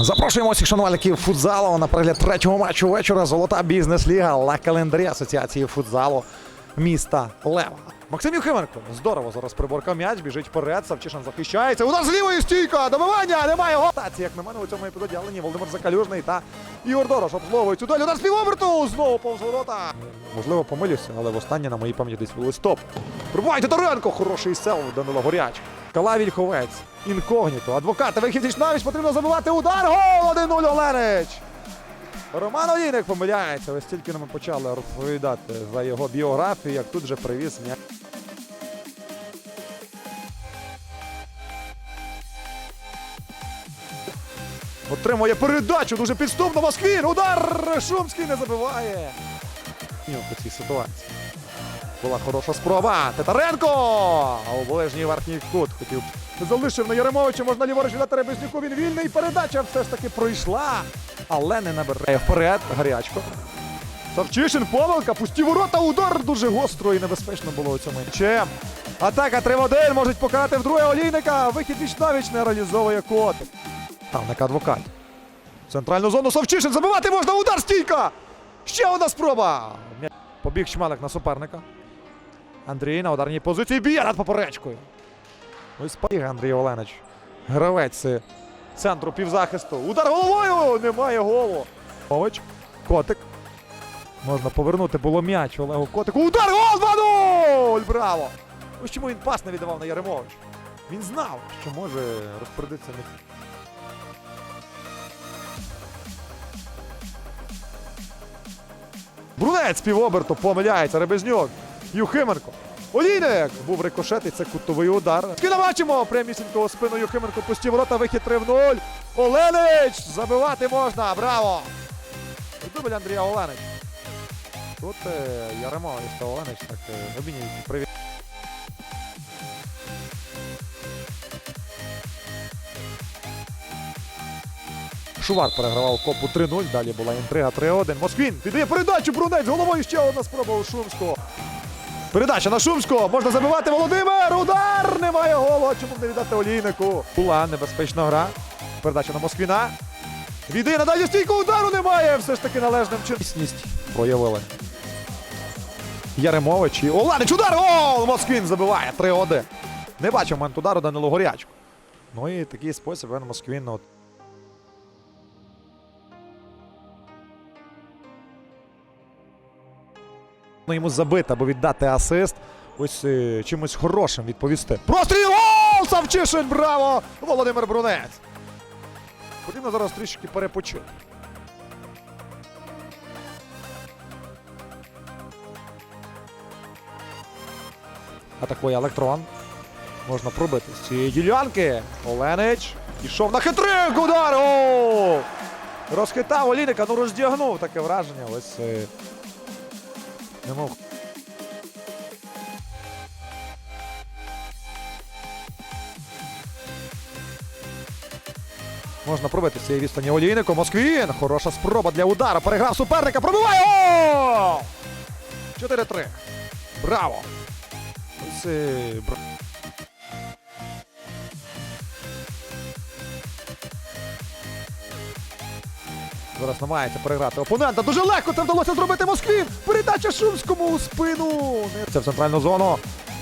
Запрошуємо всіх шанувальників футзалу на перегляд третього матчу вечора. Золота бізнес-ліга на календарі Асоціації футзалу міста Лева. Максим Юхименко здорово зараз приборкав м'яч, біжить вперед. Савчишин захищається. Удар з лівої стійка! Добивання! Немає гол! Як на мене у цьому епізоді але ні, Володимир Закалюжний та Ігор Дорош обслуговують цю долю. Удар з півоберту! Знову повз ворота. Можливо, помилюся, але востаннє на моїй пам'яті десь були стоп. Пробувайте Таренко! Хороший сел Данила Горяч. Кала Вільховець. Інкогніто. Адвокат вихід навіть потрібно забивати удар. Гол 1-0 Оленич. Роман Олійник помиляється. Ось тільки нам почали розповідати за його біографію, як тут же привіз м'яч. Отримує передачу, дуже підступно Москвін. Удар! Шумський не забиває. Ні, по цій ситуації. Була хороша спроба. Титаренко! У верхній кут хотів. Залишив на Яремовича, можна ліворуч віддати Ребеснюку. Він вільний. Передача все ж таки пройшла. Але не набирає вперед. Гарячко. Савчишин, помилка, пусті ворота, удар дуже гостро і небезпечно було у цьому. Чем? Атака 3-1, можуть покарати вдруге Олійника. Вихід віч навіч не реалізовує котик. Тавник адвокат. Центральну зону Савчишин забивати можна. Удар стійка! Ще одна спроба. Побіг Чмалик на суперника. Андрій на ударній позиції б'є над поперечкою. Ось побіг Андрій Оленич. Гравець центру півзахисту. Удар головою! Немає голу. Ович. Котик. Можна повернути було м'яч Олегу Котику. Удар! Гол 2-0! Браво! Ось чому він пас не віддавав на Яремович. Він знав, що може розпорядитися не Брунець півоберту помиляється. Ребезнюк. Юхименко. Олійник! Був рикошет і це кутовий удар. Скіна бачимо! Прямісінько спину Юхименко пусті ворота. Вихід 3 в 0. Оленич! Забивати можна! Браво! Дубль Андрія Оленич. Тут е, Яремович та Оленич так е, обмінюють привіт. Шувар перегравав копу 3-0. Далі була інтрига 3-1. Москвін віддає передачу Брунець. Головою ще одна спроба у Шумського. Передача на Шумського. Можна забивати Володимир. Удар! Немає голу. Чому б не віддати Олійнику? Була небезпечна гра. Передача на Москвіна. Віддає на дальню стійку. Удару немає. Все ж таки належним. Міцність проявили. Яремович і Оленич. Удар! Гол! Москвін забиває 3-1. Не бачив момент удару Данило Горячко. Ну і такий спосіб Вен Москвін Ну, йому забити або віддати асист. Ось е, чимось хорошим відповісти. Простріл! Гол! Савчишин! Браво! Володимир Брунець. Потрібно зараз трішки перепочити. Атакує електрон. Можна пробити з цієї ділянки. Оленич. Пішов на хитрик! Удар! О! Розхитав Олійника, ну роздягнув таке враження. Ось. е, Немов. Можна пробити цієї відстані Олійнику. Москвін. Хороша спроба для удара. Переграв суперника. Пробиває. 4-3. Браво! Ось, Зараз намагається переграти опонента. Дуже легко це вдалося зробити Москві. Передача Шумському у спину. Це в центральну зону.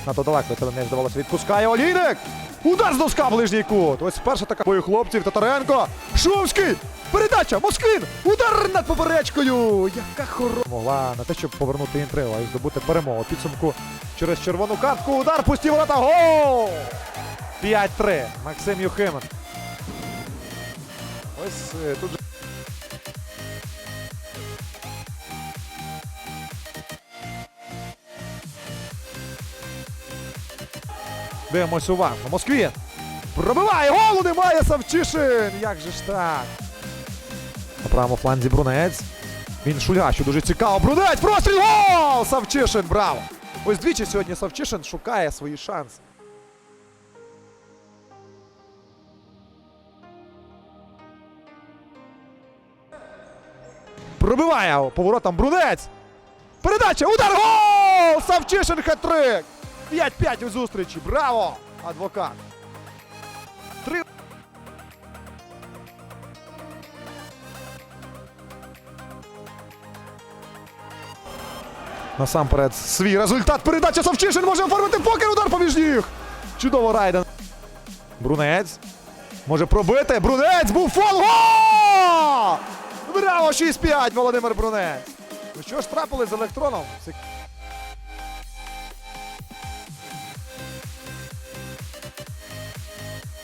Надто далеко це не здавалося. Відпускає Олійник. Удар з доска ближній кут. Ось перша така бою хлопців. Татаренко. Шумський. Передача. Москвін. Удар над поперечкою. Яка хороша. Могла на те, щоб повернути інтригу, й здобути перемогу. Підсумку через червону картку. Удар. Пусті ворота. Гол! 5-3. Максим Юхимен. Ось е, тут же. Дивимось уважно. Москві. Пробиває голу, немає Савчишин. Як же ж так? На правому фланзі Брунець. Він шульга, що дуже цікаво. Брунець! Простріл! Гол! Савчишин! Браво! Ось двічі сьогодні Савчишин шукає свої шанси. Пробиває поворотом Брунець. Передача! Удар! Гол! Савчишин хет-трик! 5-5 у зустрічі. Браво! Адвокат. Три. Насамперед свій результат. Передача Савчишин може оформити покер удар поміж ніг. Чудово Райден. Брунець. Може пробити. Брунець був фол. Браво! 6-5. Володимир Брунець. Ну що ж трапили з електроном?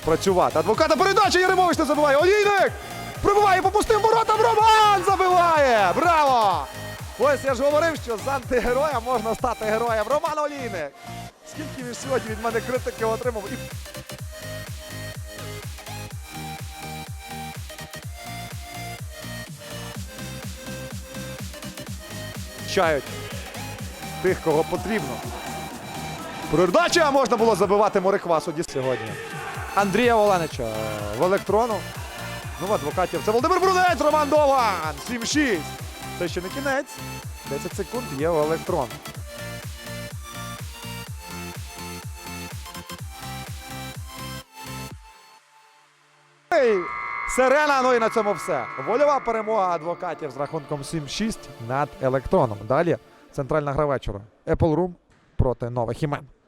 Працювати. Адвоката передача Єремович не забиває. Олійник! Пробиває по пустим воротам. Роман забиває! Браво! Ось я ж говорив, що з антигероя можна стати героєм. Роман Олійник! Скільки він сьогодні від мене критики отримав чають тих, кого потрібно. Передача можна було забивати Мориквасу ді сьогодні. Андрія Оленича в електрону. Ну, в адвокатів. Це Володимир Брунець, Роман Довган. 7-6. Це ще не кінець. 10 секунд є у електрон. Сирена, ну і на цьому все. Вольова перемога адвокатів з рахунком 7-6 над електроном. Далі центральна гра вечора. Apple Room проти нових імен.